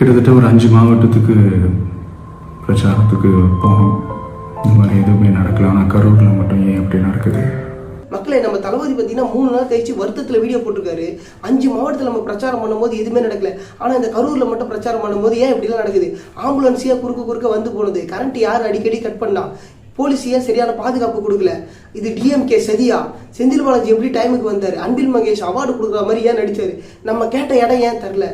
கிட்டத்தட்ட ஒரு அஞ்சு மாவட்டத்துக்கு பிரச்சாரத்துக்கு போகும் இந்த மாதிரி எதுவுமே நடக்கல. ஆனால் கரூரில் மட்டும் ஏன் அப்படி நடக்குது? மக்களை நம்ம தளபதி பார்த்தீங்கன்னா மூணு நாள் கழிச்சு வருத்தத்தில் வீடியோ போட்டிருக்காரு. அஞ்சு மாவட்டத்தில் நம்ம பிரச்சாரம் பண்ணும்போது எதுவுமே நடக்கல. ஆனால் இந்த கரூரில் மட்டும் பிரச்சாரம் பண்ணும்போது ஏன் இப்படிலாம் நடக்குது? ஆம்புலன்ஸியாக குறுக்க குறுக்க வந்து போனது. கரண்ட் யார் அடிக்கடி கட் பண்ணா? போலீஸ் ஏன் சரியான பாதுகாப்பு கொடுக்கல? இது டிஎம்கே சதியா? செந்தில் பாலாஜி எப்படி டைமுக்கு வந்தார்? அன்பில் மகேஷ் அவார்டு கொடுக்குற மாதிரி ஏன் நடிச்சாரு? நம்ம கேட்ட இடம் ஏன் தரல?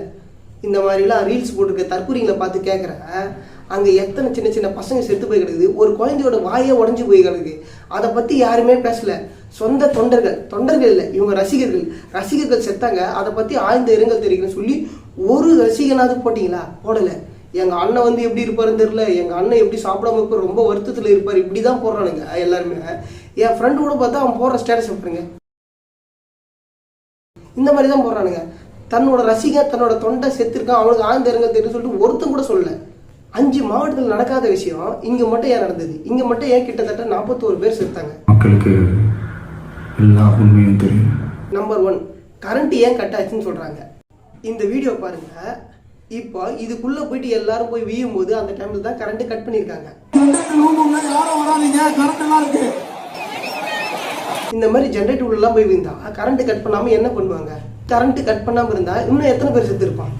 இந்த மாதிரிலாம் ரீல்ஸ் போட்டிருக்க தற்கூரிங்களை பார்த்து கேட்குறேன் அங்கே எத்தனை சின்ன சின்ன பசங்க செத்து போய் கிடக்குது ஒரு குழந்தையோட வாயே உடஞ்சி போய் கிடக்குது. அதை பற்றி யாருமே பேசல. சொந்த தொண்டர்கள் தொண்டர்கள் இல்லை இவங்க ரசிகர்கள். ரசிகர்கள் செத்தாங்க அதை பற்றி ஆழ்ந்த இரங்கல் தெரிவிக்கணும்னு சொல்லி ஒரு ரசிகனாவது போட்டிங்களா? போடலை. எங்கள் அண்ணன் வந்து எப்படி இருப்பாருன்னு தெரியல. எங்கள் அண்ணன் எப்படி சாப்பிடாம இருப்பார் ரொம்ப வருத்தத்தில் இருப்பார். இப்படி தான் போடுறானுங்க எல்லாருமே. என் ஃப்ரெண்டு கூட பார்த்தா அவன் போடுற ஸ்டேட்டஸ் பாருங்க. இந்த மாதிரி தான் போடுறானுங்க. தன்னோட ரசிகன் தன்னோட தொண்டை செத்துருக்கான் அவனுக்கு ஆழ்ந்த இரங்கல் தெரியும் சொல்லிட்டு ஒருத்தன் கூட சொல்லல. அஞ்சு மாவட்டத்தில் நடக்காத விஷயம் இங்க மட்டும் ஏன் நடந்தது? இங்க மட்டும் ஏன் கிட்டத்தட்ட நாற்பத்தோரு பேர் செத்தாங்க மக்களுக்கு எல்லா உண்மையும் தெரியும். நம்பர் ஒன் கரண்ட் ஏன் கட் ஆச்சுன்னு சொல்றாங்க. இந்த வீடியோ பாருங்க. இப்போ இதுக்குள்ள போயிட்டு எல்லாரும் போய் வீயும் போது அந்த டைம்ல தான் கரண்ட் கட் பண்ணியிருக்காங்க. இந்த மாதிரி ஜென்ரேட்டர் உள்ளலாம் போய் விழுந்தா கரண்ட் கட் பண்ணாம என்ன பண்ணுவாங்க? கரண்ட் கட் பண்ணாம இருந்தா இன்னும் எத்தனை பேர் செத்துருப்பான்?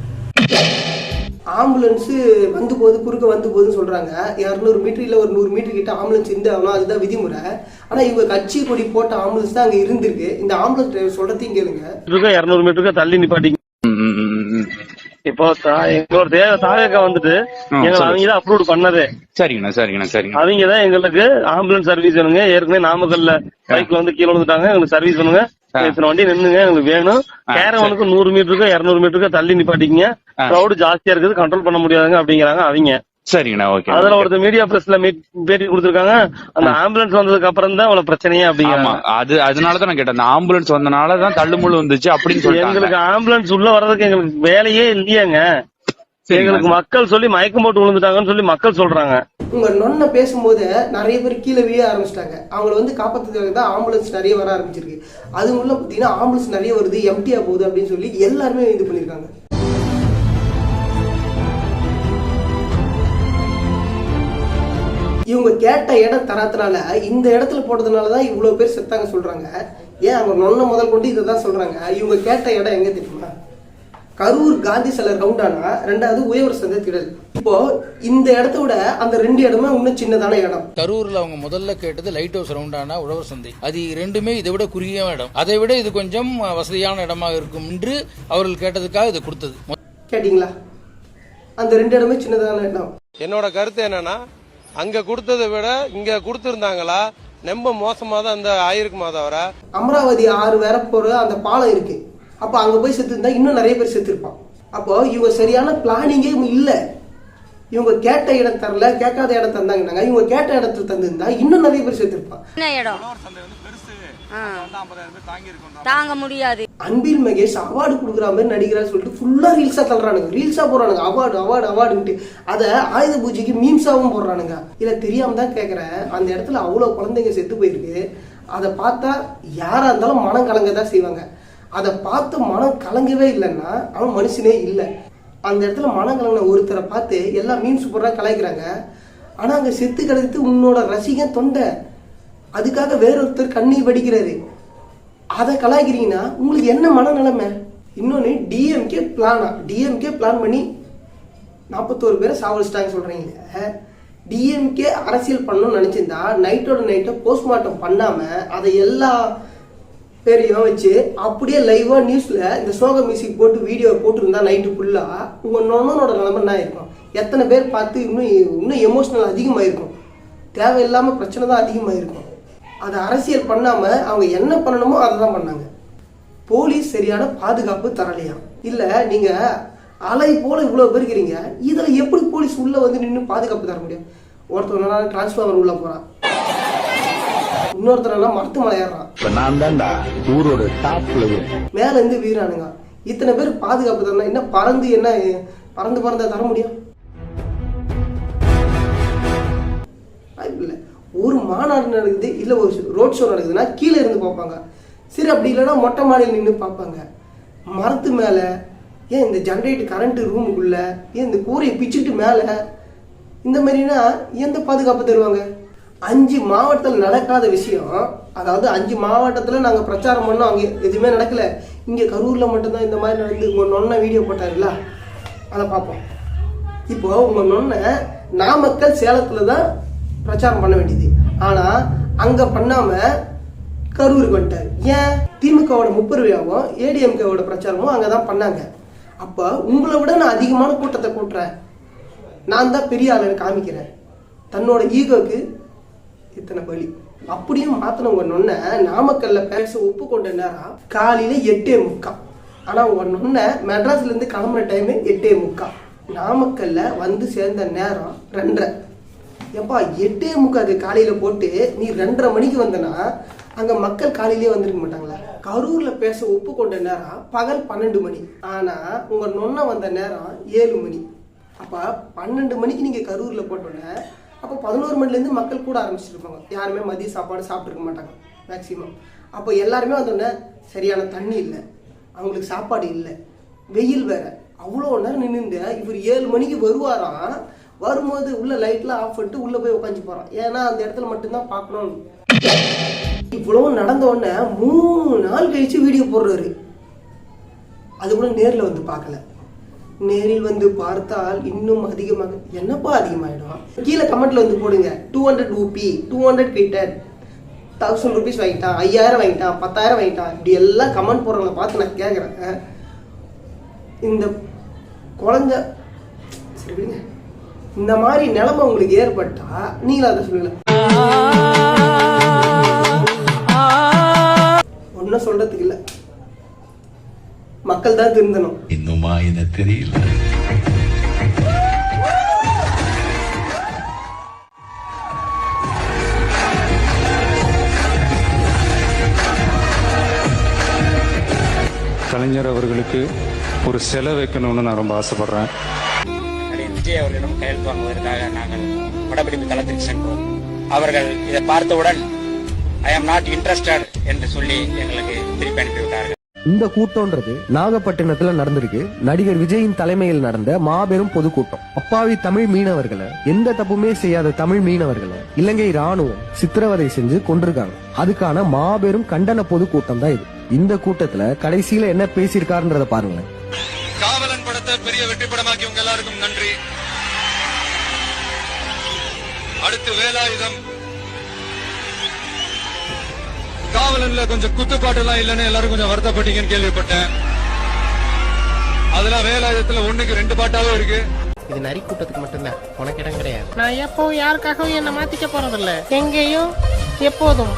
ஆம்புலன்ஸ் வந்து போகுது குறுக்க வந்து போகுதுன்னு சொல்றாங்க. இரநூறு மீட்டர் இல்ல ஒரு நூறு மீட்டர் கிட்ட ஆம்புலன்ஸ் இருந்து ஆகணும் அதுதான் விதிமுறை. ஆனா இவங்க கட்சி கொடி போட்ட ஆம்புலன்ஸ் தான் அங்க இருந்திருக்கு. இந்த ஆம்புலன்ஸ் டிரைவர் சொல்றதையும் கேளுங்க. இரநூறு மீட்டருக்கு தள்ளி நிப்பாட்டிங்க. இப்போ எங்களோட தேவை தாவேக்கா வந்துட்டு எங்களை அவங்க தான் அப்ரூவ் பண்ணதே. சரிங்கண்ணா சரிங்கண்ணா சரிங்கண்ணா. அவங்க தான் எங்களுக்கு ஆம்புலன்ஸ் சர்வீஸ் வேணுங்க. ஏற்கனவே நாமக்கல்ல பைக்ல வந்து கீழே வந்துட்டாங்க எங்களுக்கு சர்வீஸ் பண்ணுங்க இத்தனை வண்டி நின்னுங்க எங்களுக்கு வேணும். கேரவனுக்கு நூறு மீட்டருக்கு இருநூறு மீட்டருக்கு தள்ளி நிப்பாட்டிங்க க்ரௌடு ஜாஸ்தியா இருக்குது கண்ட்ரோல் பண்ண முடியாதுங்க அப்படிங்கிறாங்க அவங்க. சரிங்கண்ணா ஓகே அதுல ஒருத்தர் மீடியா பிரஸ்ல பேட்டி கொடுத்திருக்காங்க. அந்த ஆம்புலன்ஸ் வந்ததுக்கு அப்புறம் தான் அவ்வளவு பிரச்சனையே ஆமா அப்படிங்கிறாங்க அது அதனாலதான் நான் கேட்டேன். அந்த ஆம்புலன்ஸ் வந்தனால தான் தள்ளுமுள்ளு வந்துச்சு அப்படின்னு சொல்லிட்டாங்க. எங்களுக்கு ஆம்புலன்ஸ் உள்ள வர்றதுக்கு எங்களுக்கு வேலையே இல்லையாங்க. எங்களுக்கு மக்கள் சொல்லி மயக்கம் போட்டு விழுந்துட்டாங்கன்னு சொல்லி மக்கள் சொல்றாங்க. உங்கள் நொன்னை பேசும்போது நிறைய பேர் கீழே விழ ஆரம்பிச்சிட்டாங்க. அவங்கள வந்து காப்பாத்துறதுக்காக தான் ஆம்புலன்ஸ் நிறைய வர ஆரம்பிச்சிருக்கு. அது உள்ள ஆம்புலன்ஸ் நிறைய வருது எம்டியாக போகுது அப்படின்னு சொல்லி எல்லாருமே இது பண்ணிருக்காங்க. இவங்க கேட்ட இடம் தராதனால இந்த இடத்துல போட்டதுனால தான் இவ்வளோ பேர் செத்தாங்க சொல்கிறாங்க ஏன் அவங்க நொன்ன முதல் கொண்டு இதை தான் சொல்கிறாங்க இவங்க கேட்ட இடம் எங்கே தெரியுமா? கரூர் காந்தி சிலை ரவுண்டானா ரெண்டாவது உயவர் சந்தை திடல். இப்போ இந்த இடத்த விட அந்த ரெண்டு இடமே இன்னும் சின்னதான இடம். கரூர்ல அவங்க முதல்ல கேட்டது லைட் ஹவுஸ் ரவுண்டான உழவர் சந்தை. அது ரெண்டுமே இதை விட குறுகிய இடம். அதை விட இது கொஞ்சம் வசதியான இடமாக இருக்கும் என்று அவர்கள் கேட்டதுக்காக இது கொடுத்தது. கேட்டிங்களா? அந்த ரெண்டு இடமே சின்னதான இடம். என்னோட கருத்து என்னன்னா அங்க கொடுத்ததை விட இங்க கொடுத்திருந்தாங்களா ரொம்ப மோசமா தான் இந்த ஆயிருக்குமா தவிர. அமராவதி ஆறு வேற போற அந்த பாலம் இருக்கு. அப்ப அங்க போய் செத்து இருந்தா இன்னும் நிறைய பேர் செத்துருப்பான். அப்போ இவங்க சரியான பிளானிங்கே இல்ல. இவங்க கேட்ட இடம் தரல கேட்காத இடம் தந்தாங்கன்னாங்க. இவங்க கேட்ட இடத்துல தந்திருந்தா இன்னும் நிறைய பேர் செத்துருப்பான். என்ன இடம்? ஆ. தாங்க முடியாது. அன்பில் மகேஷ் அவார்டு கொடுக்குற மாதிரி நடிக்கிறான்னு சொல்லிட்டு ஃபுல்லா ரீல்ஸா தள்ளுறானுங்க. ரீல்ஸா போடுறானுங்க. அவார்டு அவார்டு அவார்டுன்ட்டு அதை ஆயுத பூஜைக்கு மீம்ஸாவும் போடுறானுங்க. இல்ல தெரியாம தான் கேக்குறேன். அந்த இடத்துல அவ்வளவு குழந்தைங்க செத்து போயிருக்கு. அதை பார்த்தா யாரா இருந்தாலும் மனம் கலங்க தான் செய்வாங்க. அதை பார்த்து மனம் கலங்கவே இல்லைன்னா அவன் மனுஷனே இல்லை. அந்த இடத்துல மனம் கலங்கின ஒருத்தரை பார்த்து எல்லாம் மீன் சூப்பராக கலாய்க்கிறாங்க. ஆனால் அங்கே செத்து கிடக்குது உன்னோட ரசிகன் தொண்டை. அதுக்காக வேறொருத்தர் கண்ணீர் வடிக்கிறாரு. அதை கலாய்க்கிறீங்கன்னா உங்களுக்கு என்ன மனநிலைமை? இன்னொன்று டிஎம்கே பிளானா டிஎம்கே பிளான் பண்ணி நாற்பத்தோரு பேரை சாவடிச்சிட்டாங்க சொல்கிறீங்க டிஎம்கே அரசியல் பண்ணணும்னு நினச்சிருந்தா நைட்டோட நைட்டை போஸ்ட்மார்ட்டம் பண்ணாமல் அதை எல்லா பேரையும் வச்சு அப்படியே லைவாக நியூஸில் இந்த சோக மியூசிக் போட்டு வீடியோ போட்டிருந்தா நைட்டு ஃபுல்லாக உங்கள் நொண்ணனோட நிலைமை என்ன இருக்கும் எத்தனை பேர் பார்த்து இன்னும் இன்னும் எமோஷனல் அதிகமாயிருக்கும்? தேவையில்லாமல் பிரச்சனை தான் அதிகமாயிருக்கும். அதை அரசியல் பண்ணாமல் அவங்க என்ன பண்ணணுமோ அதை தான் பண்ணாங்க. போலீஸ் சரியான பாதுகாப்பு தரலையா? இல்ல நீங்க அலை போல இவ்வளவு பேருக்கிறீங்க இதில் இதுல எப்படி போலீஸ் உள்ள வந்து நின்று பாதுகாப்பு தர முடியும்? ஒருத்தவனா டிரான்ஸ்ஃபார்மர் உள்ள போறான் இன்னொருத்தனா மரத்து மலை ஏறான் இப்ப நான் தான்டா ஊரோட டாப் மேல இருந்து வீரானுங்க. இத்தனை பேர் பாதுகாப்பு தரணும் என்ன பறந்து என்ன பறந்து பறந்து தர முடியும்? இல்ல. ஒரு மாநாடு நடக்குது இல்ல ஒரு ரோட் ஷோ நடக்குதுன்னா கீழே இருந்து பார்ப்பாங்க. சரி அப்படி இல்லைன்னா மொட்டை மாடியில் நின்று பார்ப்பாங்க. மரத்து மேல ஏன் இந்த ஜென்ரேட்டர் கரண்ட் ரூமுக்குள்ள ஏன் இந்த கூரையை பிச்சுக்கிட்டு மேலே? இந்த மாதிரினா எந்த பாதுகாப்பு தருவாங்க? அஞ்சு மாவட்டத்தில் நடக்காத விஷயம் அதாவது அஞ்சு மாவட்டத்தில் நாங்கள் பிரச்சாரம் பண்ணோம் அங்கே எதுவுமே நடக்கல. இங்கே கரூரில் மட்டும்தான் இந்த மாதிரி நடந்து உங்கள் நொன்னை வீடியோ போட்டாருல்ல அதை பார்ப்போம். இப்போ உங்கள் நொன்னை நாமக்கல் சேலத்தில் தான் பிரச்சாரம் பண்ண வேண்டியது. ஆனால் அங்கே பண்ணாமல் கரூருக்கு வந்துட்டார். ஏன்? திமுகவோட முப்பருவியாவும் ஏடிஎம்கேவோட பிரச்சாரமும் அங்கே தான் பண்ணாங்க. அப்போ உங்களை விட நான் அதிகமான கூட்டத்தை கூட்டுறேன். நான் தான் பெரிய ஆளுன்னு காமிக்கிறேன். தன்னோட ஈகோக்கு இத்தனை பலி. அப்படியே மாத்தினவங்க நொன்ன நாமக்கல்ல பேச ஒப்புக்கொண்ட நேரம் காலையில எட்டே முக்கா. ஆனா உங்க நொன்ன மெட்ராஸ்ல இருந்து கிளம்புற டைம் எட்டே முக்கா. நாமக்கல்ல வந்து சேர்ந்த நேரம் ரெண்டரை. எப்பா எட்டே முக்காக்கு காலையில போட்டு நீ ரெண்டரை மணிக்கு வந்தனா அங்க மக்கள் காலையிலே வந்திருக்க மாட்டாங்களா? கரூர்ல பேச ஒப்புக்கொண்ட நேரம் பகல் பன்னெண்டு மணி. ஆனா உங்க நொன்ன வந்த நேரம் ஏழு மணி. அப்ப பன்னெண்டு மணிக்கு நீங்க கரூர்ல போட்டோன்னே அப்போ பதினோரு மணிலேருந்து மக்கள் கூட ஆரம்பிச்சிருப்பாங்க. யாருமே மதிய சாப்பாடு சாப்பிட்ருக்க மாட்டாங்க மேக்ஸிமம் அப்போ எல்லாருமே வந்தோடனே சரியான தண்ணி இல்லை அவங்களுக்கு சாப்பாடு இல்லை வெயில் வேற. அவ்வளோ நேரம் நின்று இவர் ஏழு மணிக்கு வருவாராம். வரும்போது உள்ள லைட்லாம் ஆஃப் பண்ணிட்டு உள்ள போய் உட்காந்து போகிறான் ஏன்னா அந்த இடத்துல மட்டும்தான் பார்க்கணும். இவ்வளவு நடந்த உடனே மூணு நாள் கழிச்சு வீடியோ போடுறாரு. அது கூட நேரில் வந்து பார்க்கல. நேரில் வந்து பார்த்தால் இன்னும் அதிகமாக என்னப்பா அதிகமாயிடும்? கீழே கமெண்ட்ல வந்து போடுங்க. Two hundred rupee two hundred கிட்டட் thousand rupees வாங்கிட்டான் ஐயாயிரம் வாங்கிட்டான் பத்தாயிரம் வாங்கிட்டான். இப்படி எல்லாம் கமெண்ட் போடுறவங்கள பார்த்து நான் கேட்குறேன் இந்த குழந்த சரி விடுங்க. இந்த மாதிரி நிலைமை உங்களுக்கு ஏற்பட்டா நீங்களும் அதை சொல்லுங்க. ஒன்றும் சொல்றதுக்கு இல்லை. மக்கள் தான் திருந்தணும். இன்னுமா என்ன தெரியல. கலைஞர் அவர்களுக்கு ஒரு சிலை வைக்கணும்னு நான் ரொம்ப ஆசைப்படுறேன். விஜய் அவர்களிடம் கையெழுத்து வாங்குவதற்காக நாங்கள் படப்பிடிப்பு தளத்திற்கு சென்றோம். அவர்கள் இதை பார்த்தவுடன் ஐ ஆம் நாட் இன்ட்ரெஸ்டட் என்று சொல்லி எங்களுக்கு திருப்பி அனுப்பிவிட்டார்கள். இந்த கூட்டம்ன்றது நாகப்பட்டினத்துல நடந்திருக்கு. நடிகர் விஜயின் தலைமையில் நடந்த மாபெரும் பொதுக்கூட்டம். அப்பாவி தமிழ் மீனவர்களை எந்த தப்புமே செய்யாத தமிழ் மீனவர்களை இலங்கை ராணுவம் சித்திரவதை செஞ்சு கொண்டிருக்காங்க அதுக்கான மாபெரும் கண்டன பொதுக்கூட்டம் தான் இது. இந்த கூட்டத்துல கடைசியில என்ன பேசியிருக்காருன்றத பாருங்களேன். காவலன் படத்தை பெரிய வெற்றி படமாக்கி உங்க எல்லாருக்கும் நன்றி. அடுத்து வேலாயுதம். காவலன்ல கொஞ்சம் குத்துப்பாட்டு எல்லாம் இல்லைன்னு எல்லாரும் கொஞ்சம் வருத்தப்பட்டீங்கன்னு கேள்விப்பட்டேன். அதெல்லாம் வேலாயுதத்துல ஒண்ணுக்கு ரெண்டு பாட்டாவே இருக்கு. இது நரி கூட்டத்துக்கு மட்டும்தான். உனக்கு இடம் கிடையாது. நான் எப்போ யாருக்காகவும் என்ன மாத்திக்க போறதில்ல. எங்கேயும் எப்போதும்.